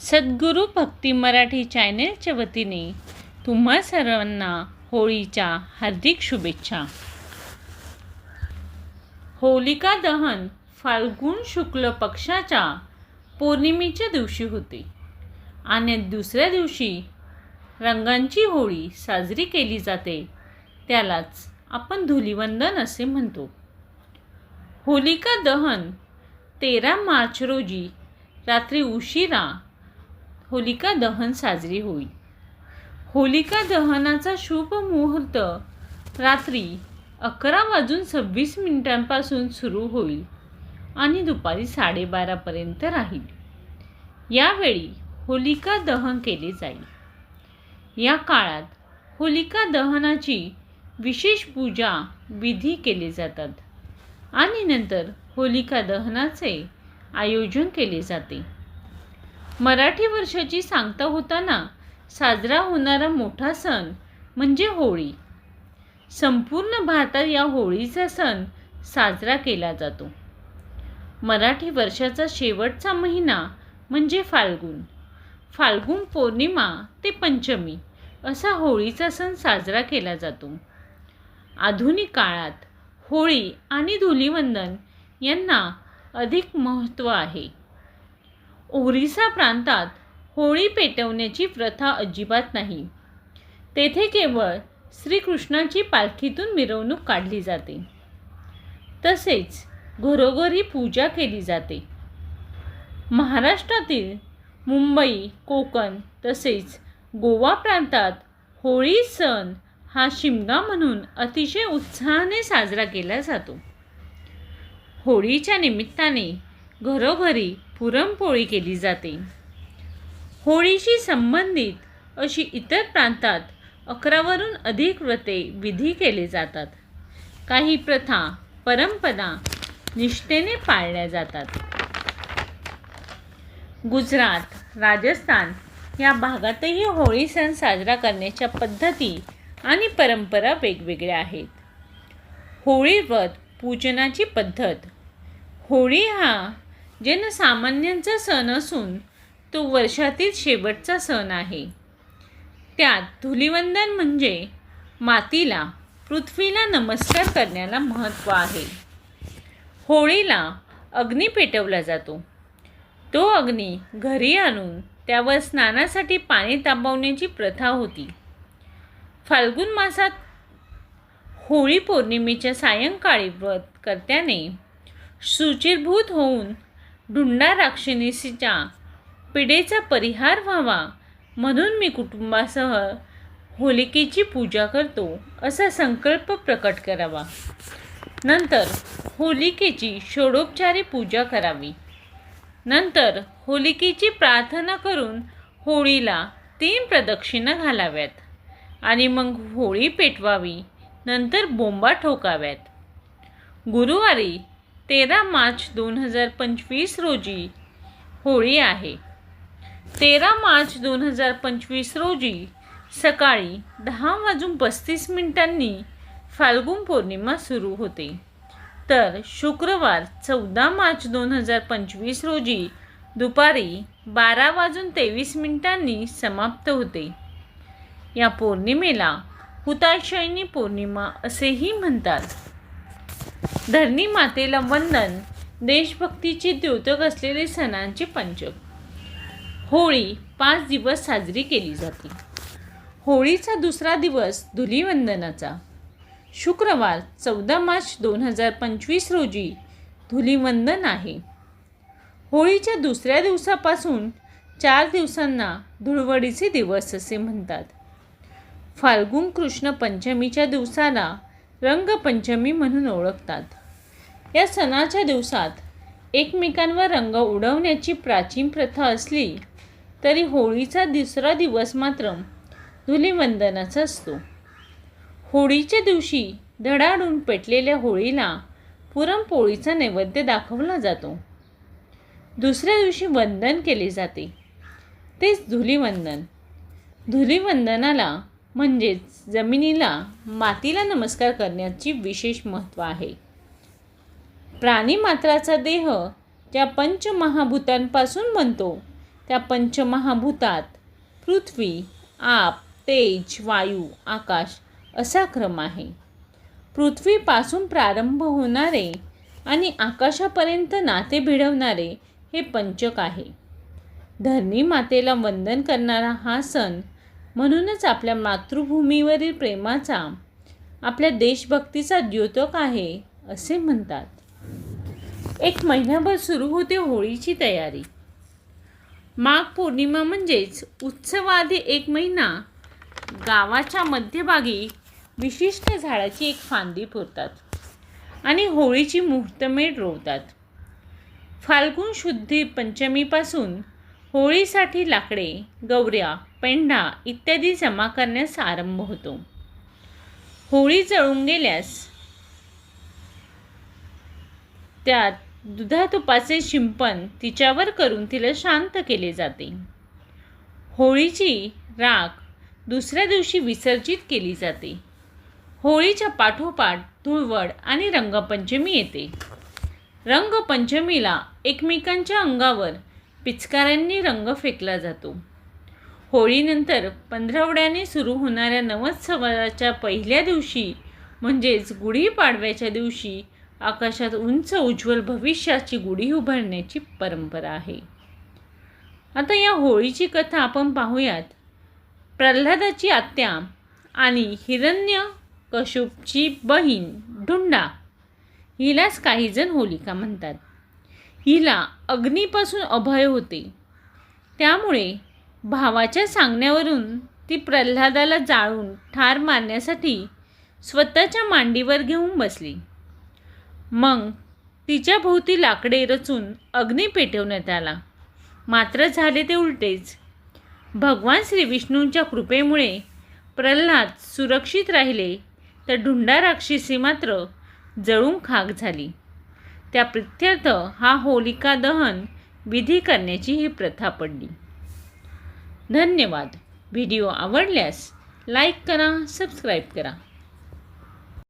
सद्गुरू भक्ती मराठी चॅनेलच्या वतीने तुम्हा सर्वांना होळीच्या हार्दिक शुभेच्छा. होलिका दहन फाल्गुन शुक्ल पक्षाच्या पौर्णिमेच्या दिवशी होते आणि दुसऱ्या दिवशी रंगांची होळी साजरी केली जाते. त्यालाच आपण धुलिवंदन असे म्हणतो. होलिका दहन तेरा मार्च रोजी रात्री उशिरा होलिका दहन साजरी होईल होलिका दहनाचा शुभ मुहूर्त रात्री अकरा वाजून सव्वीस मिनिटांपासून सुरू होईल आणि दुपारी साडेबारापर्यंत राहील. यावेळी होलिका दहन केले जाईल. या काळात होलिका दहनाची विशेष पूजा विधी केले जातात आणि नंतर होलिका दहनाचे आयोजन केले जाते. मराठी वर्षाची सांगता होताना साजरा होणारा मोठा सण म्हणजे होळी. संपूर्ण भारतात या होळीचा सण साजरा केला जातो. मराठी वर्षाचा शेवटचा महिना म्हणजे फाल्गुन. फाल्गुन पौर्णिमा ते पंचमी असा होळीचा सण साजरा केला जातो. आधुनिक काळात होळी आणि धुलिवंदन यांना अधिक महत्त्व आहे. ओरिसा प्रांतात होळी पेटवण्याची प्रथा अजिबात नाही. तेथे केवळ श्रीकृष्णाची पालखीतून मिरवणूक काढली जाते. तसेच घरोघरी पूजा केली जाते. महाराष्ट्रातील मुंबई कोकण तसेच गोवा प्रांतात होळी सण हा शिमगा म्हणून अतिशय उत्साहाने साजरा केला जातो. होळीच्या निमित्ताने घरोघरी पुरणपोळी केली जाते. होळीशी संबंधित अशी इतर प्रांतात अकरावरून अधिक व्रते विधी केले जातात. काही प्रथा परंपरा निष्ठेने पाळल्या जातात. गुजरात राजस्थान या भागातही होळी सण साजरा करण्याच्या पद्धती आणि परंपरा वेगवेगळ्या आहेत. होळी व्रत पूजनाची पद्धत. होळी हा जनसामान्यांचा सण असून तो वर्षातील शेवटचा सण आहे. त्यात धुलिवंदन म्हणजे मातीला पृथ्वीला नमस्कार करण्याला महत्त्व आहे. होळीला अग्नी पेटवला जातो. तो अग्नी घरी आणून त्यावर स्नानासाठी पाणी तापवण्याची प्रथा होती. फाल्गुन मासात होळी पौर्णिमेच्या सायंकाळी व्रत कर्त्याने शुचिरभूत होऊन ढुंडा राक्षसीच्या पिढेचा परिहार व्हावा. म्हणून मी कुटुंबासह होलिकेची पूजा करतो असा संकल्प प्रकट करावा. नंतर होलिकेची षोडोपचारी पूजा करावी. नंतर होलिकेची प्रार्थना करून होळीला तीन प्रदक्षिणा घालाव्यात आणि मग होळी पेटवावी. नंतर बोंबा ठोकाव्यात. गुरुवारी तेरा मार्च दोन हजार पंचवीस रोजी होळी आहे. तेरा मार्च दोन हजार पंचवीस रोजी सकाळी दहा वाजून पस्तीस मिनिटांनी फाल्गुन पौर्णिमा सुरू होते. तर शुक्रवार चौदा मार्च दोन हजार पंचवीस रोजी दुपारी बारा वाजून तेवीस मिनिटांनी समाप्त होते. या पौर्णिमेला हुताशयनी पौर्णिमा असेही म्हणतात. धरणी मातेला वंदन देशभक्तीचे द्योतक असलेले सणांचे पंचक. होळी पाच दिवस साजरी केली जाते. होळीचा दुसरा दिवस धुलीवंदनाचा. शुक्रवार चौदा मार्च दोन हजार पंचवीस रोजी धुलीवंदन आहे. होळीच्या दुसऱ्या दिवसापासून चार दिवसांना धुळवडीचे दिवस असे म्हणतात. फाल्गुन कृष्ण पंचमीच्या दिवसाला रंगपंचमी म्हणून ओळखतात. या सणाच्या दिवसात एकमेकांवर रंग उडवण्याची प्राचीन प्रथा असली तरी होळीचा दुसरा दिवस मात्र धुलीवंदनाचा असतो. होळीच्या दिवशी धडाडून पेटलेल्या होळीला पुरणपोळीचा नैवेद्य दाखवला जातो. दुसऱ्या दिवशी वंदन केले जाते. तेच धुलिवंदन. धुलीवंदनाला म्हणजेच जमिनीला मातीला नमस्कार करण्याची विशेष महत्त्व आहे. प्राणीमात्राचा देह ज्या पंचमहाभूतांपासून बनतो त्या पंचमहाभूतात पृथ्वी आप तेज वायू आकाश असा क्रम आहे. पृथ्वीपासून प्रारंभ होणारे आणि आकाशापर्यंत नाते भिडवणारे हे पंचक आहे. धरणी मातेला वंदन करणारा हा सण म्हणूनच आपल्या मातृभूमीवरील प्रेमाचा आपल्या देशभक्तीचा द्योतक आहे असे म्हणतात. एक महिनाभर सुरू होते होळीची तयारी. माघ पौर्णिमा म्हणजेच उत्सवाआधी एक महिना. गावाच्या मध्यभागी विशिष्ट झाडाची एक फांदी पुरतात आणि होळीची मुहूर्तमेढ रोवतात. फाल्गुन शुद्धी पंचमीपासून होळीसाठी लाकडे गवऱ्या पेंढा इत्यादी जमा करण्यास आरंभ होतो. होळी जळून गेल्यास त्यात दुधातुपाचे शिंपण तिच्यावर करून तिला शांत केले जाते. होळीची राख दुसऱ्या दिवशी विसर्जित केली जाते. होळीच्या पाठोपाठ धुळवड आणि रंगपंचमी येते. रंगपंचमीला एकमेकांच्या अंगावर पिचकाऱ्यांनी रंग फेकला जातो. होळीनंतर पंधरवड्याने सुरू होणाऱ्या नवोत्सवाच्या पहिल्या दिवशी म्हणजेच गुढीपाडव्याच्या दिवशी आकाशात उंच उज्ज्वल भविष्याची गुढी उभारण्याची परंपरा आहे. आता या होळीची कथा आपण पाहूयात. प्रल्हादाची आत्या आणि हिरण्य कशुपची बहीण ढुंडा हिलाच काहीजण होलिका म्हणतात. हिला अग्नीपासून अभय होते. त्यामुळे भावाच्या सांगण्यावरून ती प्रल्हादाला जाळून ठार मारण्यासाठी स्वतःच्या मांडीवर घेऊन बसली. मग तिच्या भोवती लाकडे रचून अग्नी पेटवण्यात आला. मात्र झाले ते उलटेच. भगवान श्री विष्णूंच्या कृपेमुळे प्रल्हाद सुरक्षित राहिले तर ढुंडा राक्षसी मात्र जळून खाक झाली. त्या प्रित्यर्थ हा होलिका दहन विधी करण्याची ही प्रथा पडली. धन्यवाद. व्हिडिओ आवडल्यास लाईक करा सबस्क्राईब करा.